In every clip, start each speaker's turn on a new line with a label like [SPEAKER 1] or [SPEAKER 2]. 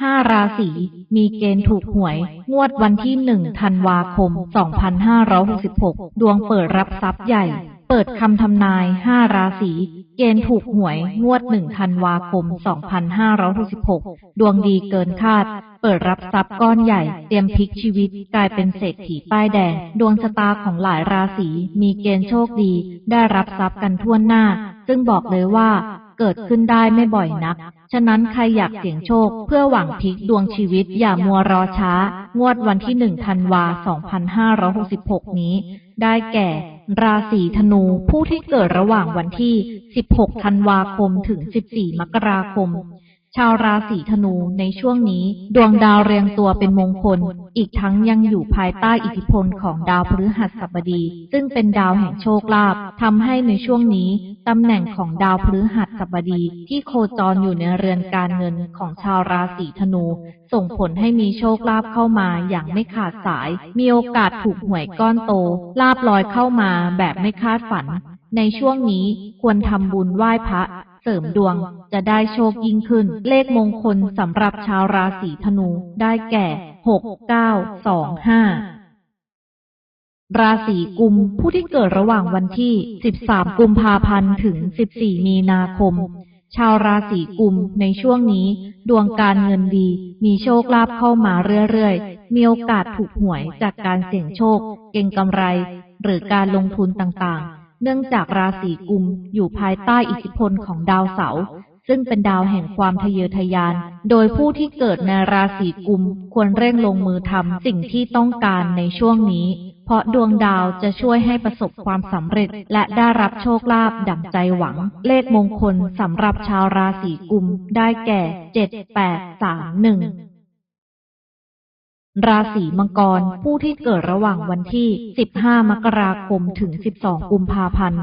[SPEAKER 1] ห้าราศีมีเกณฑ์ถูกหวย งวดวันที่หนึ่งธันวาคม 2566 ดวงเปิดรับทรัพย์ใหญ่ เปิดคำทำนายห้าราศีเกณฑ์ถูกหวย งวดหนึ่งธันวาคม 2566 ดวงดีเกินคาด เปิดรับทรัพย์ก้อนใหญ่ เตรียมพลิกชีวิตกลายเป็นเศรษฐีป้ายแดง ดวงชะตาของหลายราศีมีเกณฑ์โชคดี ได้รับทรัพย์กันทั่วหน้า ซึ่งบอกเลยว่า เกิดขึ้นได้ไม่บ่อยนัก ฉะนั้นใครอยากเสี่ยงโชค เพื่อหวังพลิกดวงชีวิตอย่ามัวรอช้า งวดวันที่หนึ่งธันวา 2566 นี้ ได้แก่ ราศีธนู ผู้ที่เกิดระหว่างวันที่ 16 ธันวาคมถึง 14 มกราคม ชาวราศีธนูในช่วงนี้ ดวงดาวเรียงตัวเป็นมงคล อีกทั้งยังอยู่ภายใต้อิทธิพลของดาวพฤหัสบดี ซึ่งเป็นดาวแห่งโชคลาภทำให้ในช่วงนี้ตำแหน่งของดาวพฤหัสบดี ที่โคจรอยู่ในเรือนการเงินของชาวราศีธนู ส่งผลให้มีโชคลาภเข้ามาอย่างไม่ขาดสาย มีโอกาสถูกหวยก้อนโต ลาบลอยเข้ามาแบบไม่คาดฝัน ในช่วงนี้ควรทำบุญไหว้พระ เสริมดวง จะได้โชคยิ่งขึ้น เลขมงคลสำหรับชาวราศีธนู ได้แก่หกเก้าสองห้าราศีกุม ผู้ที่เกิดระหว่างวันที่ 13 กุมภาพันธ์ ถึง 14 มีนาคม ชาวราศีกุมในช่วงนี้ ดวงการเงินดี มีโชคลาภเข้ามาเรื่อยๆ มีโอกาสถูกหวยจากการเสี่ยงโชค เก่งกำไร หรือการลงทุนต่างๆ เนื่องจากราศีกุมอยู่ภายใต้อิทธิพลของดาวเสาร์ซึ่งเป็นดาวแห่งความทะเยอทะยาน โดยผู้ที่เกิดในราศีกุมควรเร่งลงมือทำสิ่งที่ต้องการในช่วงนี้ เพราะดวงดาวจะช่วยให้ประสบความสำเร็จ และได้รับโชคลาภดั่งใจหวัง เลขมงคลสำหรับชาวราศีกุมได้แก่เจ็ดแปดสามหนึ่ง ราศีมังกรผู้ที่เกิดระหว่างวันที่ 15 มกราคมถึง 12 กุมภาพันธ์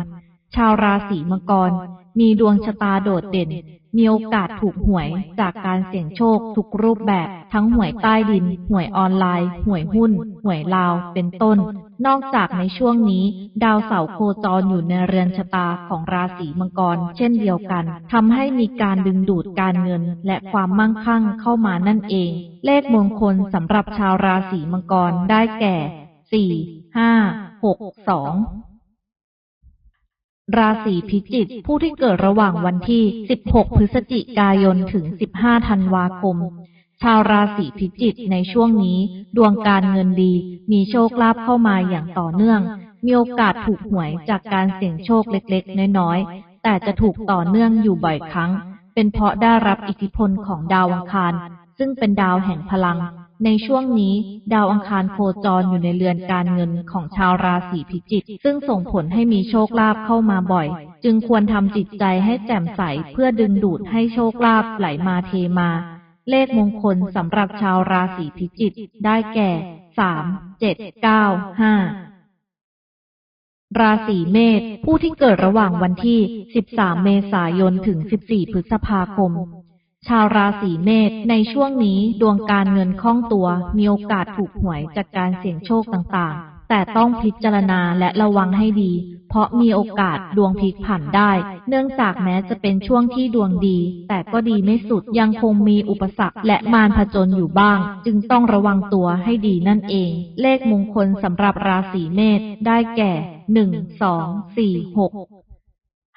[SPEAKER 1] ชาวราศีมังกร มีดวงชะตาโดดเด่น มีโอกาสถูกหวยจากการเสี่ยงโชคทุกรูปแบบ ทั้งหวยใต้ดิน หวยออนไลน์ หวยหุ้น หวยลาว เป็นต้น นอกจากในช่วงนี้ ดาวเสาร์โคจรอยู่ในเรือนชะตาของราศีมังกร เช่นเดียวกันทำให้มีการดึงดูดการเงิน และความมั่งคั่งเข้ามานั่นเอง เลขมงคลสำหรับชาวราศีมังกรได้แก่สี่ห้าหกสอง ราศีพิจิกผู้ที่เกิดระหว่างวันที่ 16 พฤศจิกายนถึง 15 ธันวาคม ชาวราศีพิจิกในช่วงนี้ ดวงการเงินดี มีโชคลาภเข้ามาอย่างต่อเนื่อง มีโอกาสถูกหวยจากการเสี่ยงโชคเล็กๆ น้อยๆ แต่จะถูกต่อเนื่องอยู่บ่อยครั้ง เป็นเพราะได้รับอิทธิพลของดาวอังคาร ซึ่งเป็นดาวแห่งพลัง ในช่วงนี้ ดาวอังคารโคจรอยู่ในเรือนการเงินของชาวราศีพิจิก ซึ่งส่งผลให้มีโชคลาภเข้ามาบ่อย จึงควรทำจิตใจให้แจ่มใสเพื่อดึงดูดให้โชคลาภไหลมาเทมา เลขมงคลสำหรับชาวราศีพิจิกได้แก่สามเจ็ดเก้าห้าราศีเมษผู้ที่เกิดระหว่างวันที่ 13 เมษายนถึง 14 พฤษภาคม ชาวราศีเมษในช่วงนี้ดวงการเงินคล่องตัว มีโอกาสถูกหวยจากการเสี่ยงโชคต่างๆ แต่ต้องพิจารณาและระวังให้ดี เพราะมีโอกาสดวงพลิกผันได้ เนื่องจากแม้จะเป็นช่วงที่ดวงดี แต่ก็ดีไม่สุดยังคงมีอุปสรรคและมารผจญอยู่บ้าง จึงต้องระวังตัวให้ดีนั่นเอง เลขมงคลสำหรับราศีเมษได้แก่หนึ่งสองสี่หก